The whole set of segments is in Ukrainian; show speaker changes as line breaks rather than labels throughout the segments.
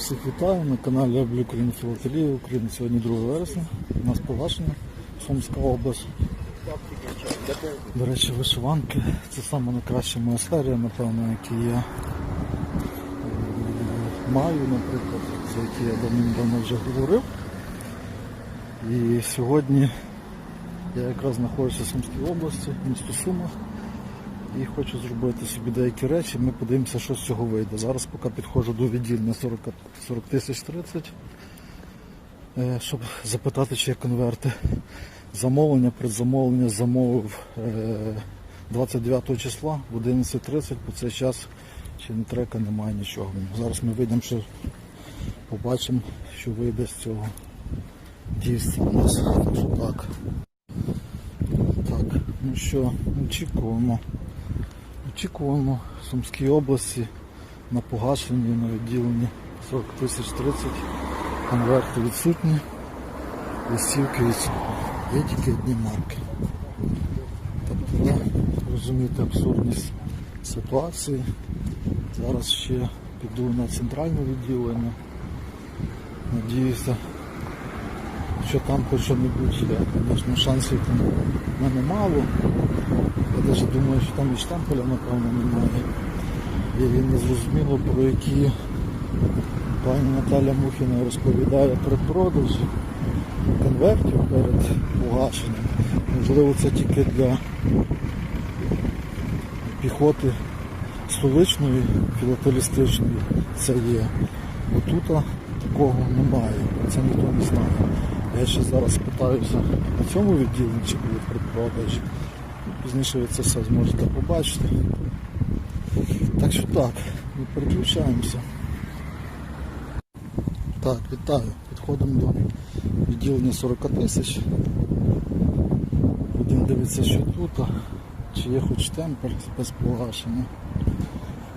Всіх вітаю на каналі Облі Україна Філателія України. Сьогодні 2 вересня. У нас погашення Сумська область. До речі, вишиванки. Це саме найкраща моя серія, напевно, які я е, маю, наприклад, за які я давним-давно вже говорив. І сьогодні я якраз знаходжуся в Сумській області, місто Сума. І хочу зробити собі деякі речі. Ми подивимося, що з цього вийде. Зараз поки підходжу до відділення 40 40 тисяч 30, е, щоб запитати, чи є конверти. Замовлення, предзамовлення замовив е, 29 числа в 11.30, по цей час ще не трека, немає нічого. Зараз ми вийдемо, що побачимо, що вийде з цього дійства у нас. Так так. Ну що, очікуємо. Очікуємо в Сумській області на погашенні на відділенні 40 тисяч 30, конверти відсутні, листівки відсутні. Є тільки одні марки. Тобто, да, розумієте абсурдність ситуації. Зараз ще піду на центральне відділення. Надіюся, що там хоч що-небудь є. Звісно, шансів там в мене мало. Навіть думаю, що там і штампеля, напевно, немає. І не зрозуміло, про які пані Наталя Мухіна розповідає про продаж конвертів перед погашенням. Можливо, це тільки для піхоти столичної, філателістичної це є. Бо тут такого немає, це ніхто не знає. Я ще зараз питаюся на цьому відділенні, чи буде предпродаж. Пізніше ви це все зможете побачити. Так що так, ми переключаємося. Так, вітаю. Підходимо до відділення 40 тисяч. Будемо дивитися, що тут, чи є хоч темпель без погашення.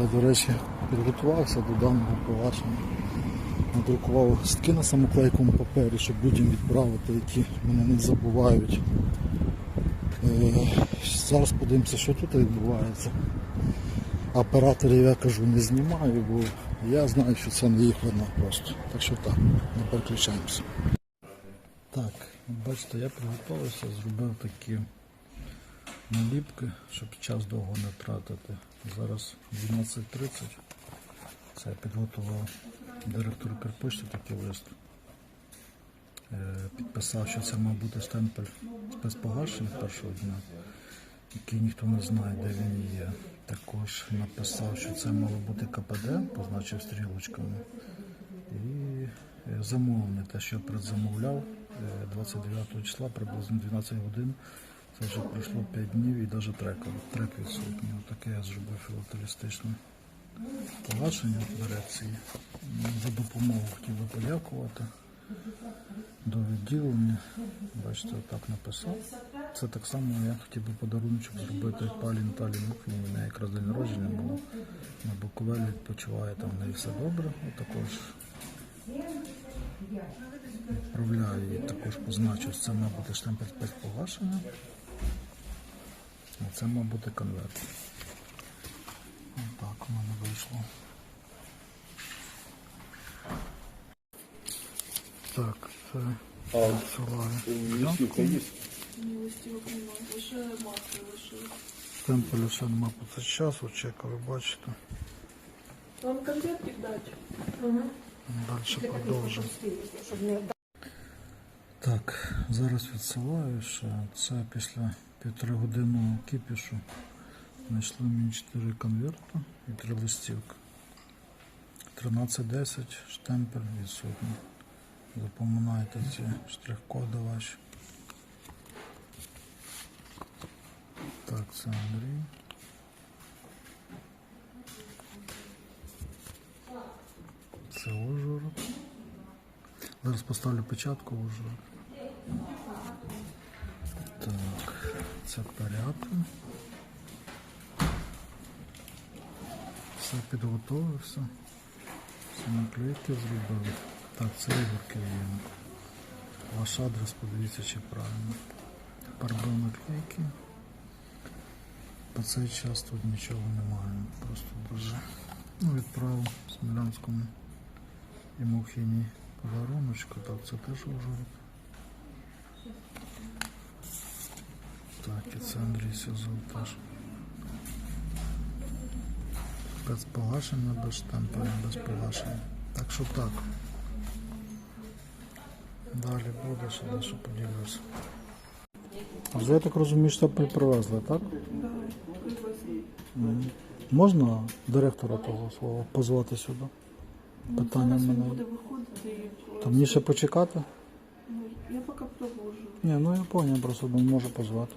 Я, до речі, підготувався до даного погашення. Надрукував листки на самоклейковому папері, щоб людям відправити, які мене не забувають. Зараз подивимося, що тут відбувається. Операторів я кажу не знімаю, бо я знаю, що це не їх вина просто. Так що так, не переключаємося. Так, бачите, я приготувався, зробив такі наліпки, щоб час довго не тратити. Зараз 12.30. Це я підготував директору Карпишти такий лист. Е, Підписав, що це мав бути стемпель спецпогашень першого дня, який ніхто не знає, де він є. Також написав, що це мало бути КПД, позначив стрілочками. І е, замовлення, те, що я предзамовляв е, 29 числа, приблизно 12 годин. Це вже пройшло 5 днів і навіть трек, трек відсутній. Таке я зробив філателістичне погашення в дирекції. За допомогу хотів би подякувати до відділення. Бачите, так написав. Це так само я хотів би подарунок зробити палі Наталі Мухіні. У неї якраз день народження було. На Буковелі відпочиває, там в неї все добре. От також відправляю її, також позначу, це має бути штемпель спецпогашення. А це має бути конверт. Отак у мене вийшло. Так, це
маски лишили.
Темпеля ще нема по цей час, чека, ви бачите.
Вам конфетки дати?
Далі продовжимо. Так, зараз відсилаю ще. Це після півтори годинного кипішу. Знайшли мені 4 конверти і 3 листівки. 13.10 штемпель відсутній. Запоминайте ці штрих-коди ваші. Так, це Андрій. Це Ужгород. Зараз поставлю печатку Ужгород. Так, це порядку. Все підготовився. Всі наклейки зробив. Так, це Ігор Київенко. Ваш адрес подивіться, чи правильно. Тепер брав наклейки. По цей час тут нічого немає. Просто дуже. Ну, відправив Смілянському І Мухині подаруночку, так, це теж Ужгород. Так, і це Андрій Сюзов теж. Без погашення, без штампа, без погашення. Так що так. Далі буде, ще дещо поділюся. Вже я так розумію, штампель привезли, так?
Да,
Можна директора того свого позвати сюди?
Ну,
Питання
зараз він
мене.
буде виходити і...
То мені ще почекати?
Ну, я поки провожу.
Ні, ну я поняв, просто не можу позвати.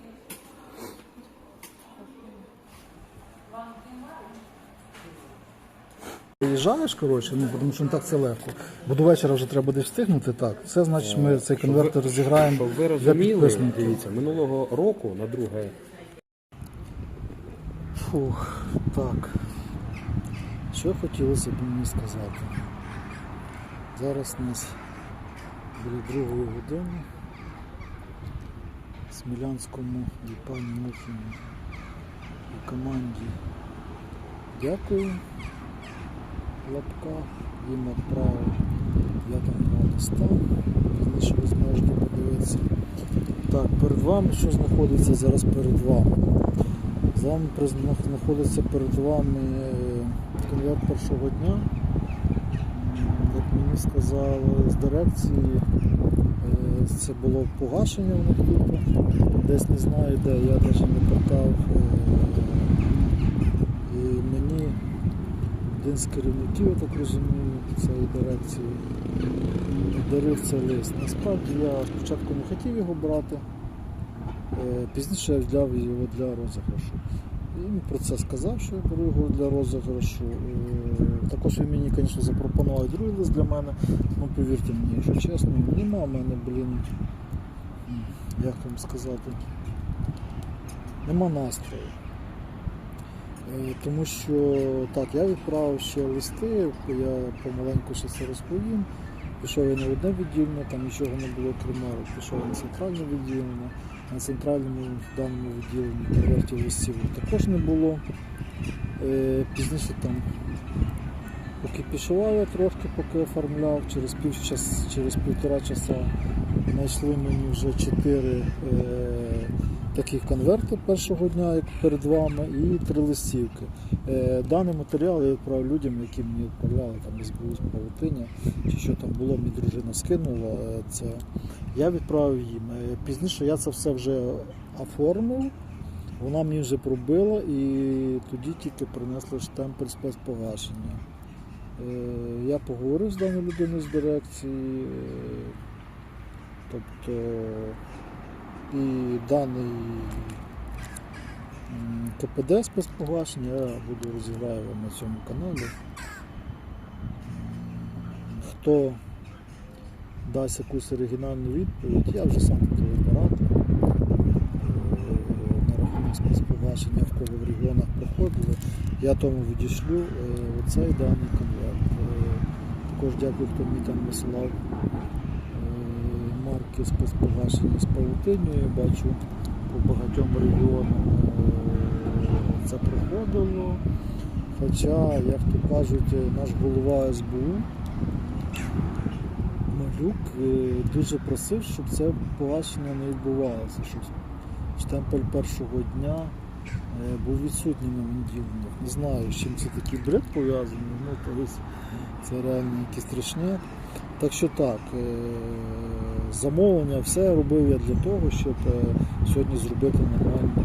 Приїжджаєш, коротше, ну тому що не так це легко. Бо до вечора вже треба буде встигнути, так. Це значить ми цей конвертер розіграємо
Щоб ви
для
розуміли,
підписників.
дивіться, минулого року на друге
Фух, так. Що хотілося б мені сказати? Зараз у нас біля другої години в Смілянському і пані Мухіні і команді дякую. В лапках їм відправив. Я там не став. Пізніше ви зможете подивитися. Так, перед вами що знаходиться зараз перед вами? З знаходиться перед вами е, конверт першого дня. Як мені сказали з дирекції, е, це було погашення в них. Десь не знаю де, я навіть не питав. е, І мені один з керівників, я так розумію, цієї дирекції дарив цей лист. Насправді я спочатку не хотів його брати. Е, Пізніше я взяв його для розіграшу. І Він про це сказав, що я беру його для розіграшу. Е, Також він мені, звісно, запропонував другий лист для мене. Ну, повірте мені, якщо чесно, нема в мене, блін, як вам сказати, нема настрою. Е, Тому що так, я відправив ще листи, я помаленьку ще це розповім. Пішов я на одне відділення, там нічого не було марок. Пішов на центральне відділення. На центральному даному відділенні конвертів листів також не було. Е, Пізніше там, поки пішов я трошки, поки оформляв, через, півчас, через півтора часа знайшли мені вже чотири таких конверти першого дня, як перед вами, і три листівки. Е, даний матеріал я відправив людям, які мені відправляли там СБУ з Павутиня, чи що там було, мені дружина скинула е, це. Я відправив їм. Е, Пізніше я це все вже оформив, вона мені вже пробила і тоді тільки принесли штемпель спецпогашення. Я поговорив з даною людиною з дирекції, тобто і даний КПД спецпогашення я буду розіграю вам на цьому каналі. Хто дасть якусь оригінальну відповідь, я вже сам буду вибирати е, на рахунок спецпогашення, в кого в регіонах проходили. Я тому відійшлю е, оцей даний конверт. Е, Також дякую, хто мені там висилав марки спецпогашення з павутиною. Я бачу по багатьом регіонам е, це проходило. Хоча, як то кажуть, е, наш голова СБУ Малюк е, дуже просив, щоб це погашення не відбувалося, щоб штемпель першого дня був відсутній на відділеннях. Не знаю, з чим це такий бред пов'язаний, ну це реально якийсь страшне. Так що так, е, замовлення, все робив я для того, щоб е, сьогодні зробити і відправити.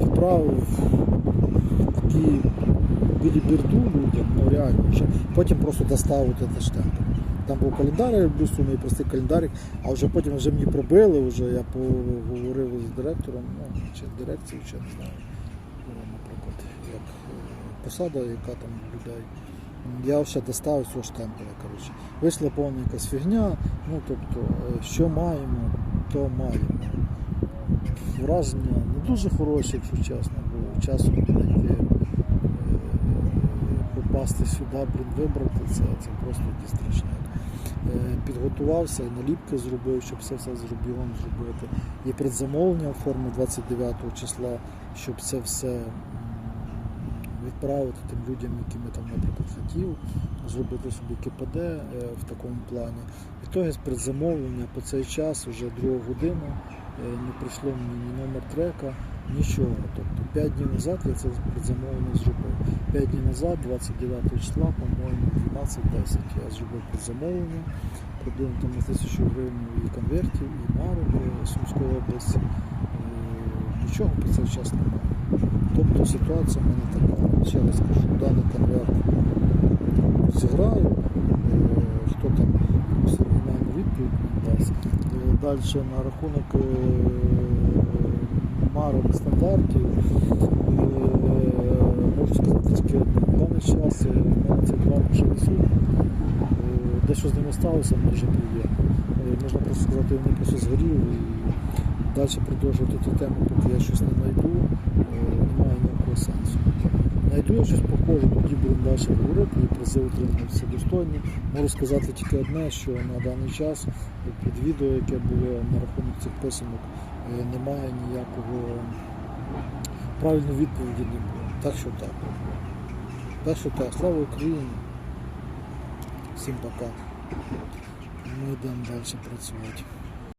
Відправив такі біліберду людям, ну реально, що потім просто доставити цей штемпель. Там був календар, я люблю сумний простий календарик, а вже потім вже мені пробили, вже я поговорив з директором, ну, чи дирекцією, чи не знаю, наприклад, як е, посада, яка там людей. Я ще доставив цього штемпеля. Коротше. Вийшла повна якась фігня, ну тобто, е, що маємо, то маємо. Враження не дуже хороші, якщо чесно, бо часом знайти, е, попасти сюди, блін, вибрати це, це просто якийсь страшняк. Е, Підготувався, наліпки зробив, щоб все все зробив, зробити. І предзамовлення оформив 29 числа, щоб це все відправити тим людям, які ми там, наприклад, хотів, зробити собі КПД е, в такому плані. Відтоді з предзамовлення по цей час, вже другу годину, е, не прийшло мені ні номер трека, нічого. Тобто 5 днів назад я це предзамовлення зробив. 5 днів назад, 29 числа, по-моєму, 12.10 я зробив предзамовлення, приблизно там на тисячу гривень і конвертів, і марок е, Сумської області. Нічого по цей час немає. Тобто ситуація в мене така. Ще раз кажу, даний конверт розіграю, е, хто там оригінальну відповідь дасть. Е, Далі на рахунок е, марок стандартів. Можу сказати одне. На даний час в мене цей товар вже несуть. Е, Дещо з ними сталося, мені дуже приємно. Можна просто сказати, вони просто згоріли і далі продовжувати ту тему, поки я щось не знайду, сенсу. Знайду я щось тоді будемо далі говорити і призи отримати все достойні. Можу сказати тільки одне, що на даний час під відео, яке було на рахунок цих писанок, е, немає ніякого правильної відповіді не було. Так що так. Так що так, слава Україні. Всім пока. Ми йдемо далі працювати.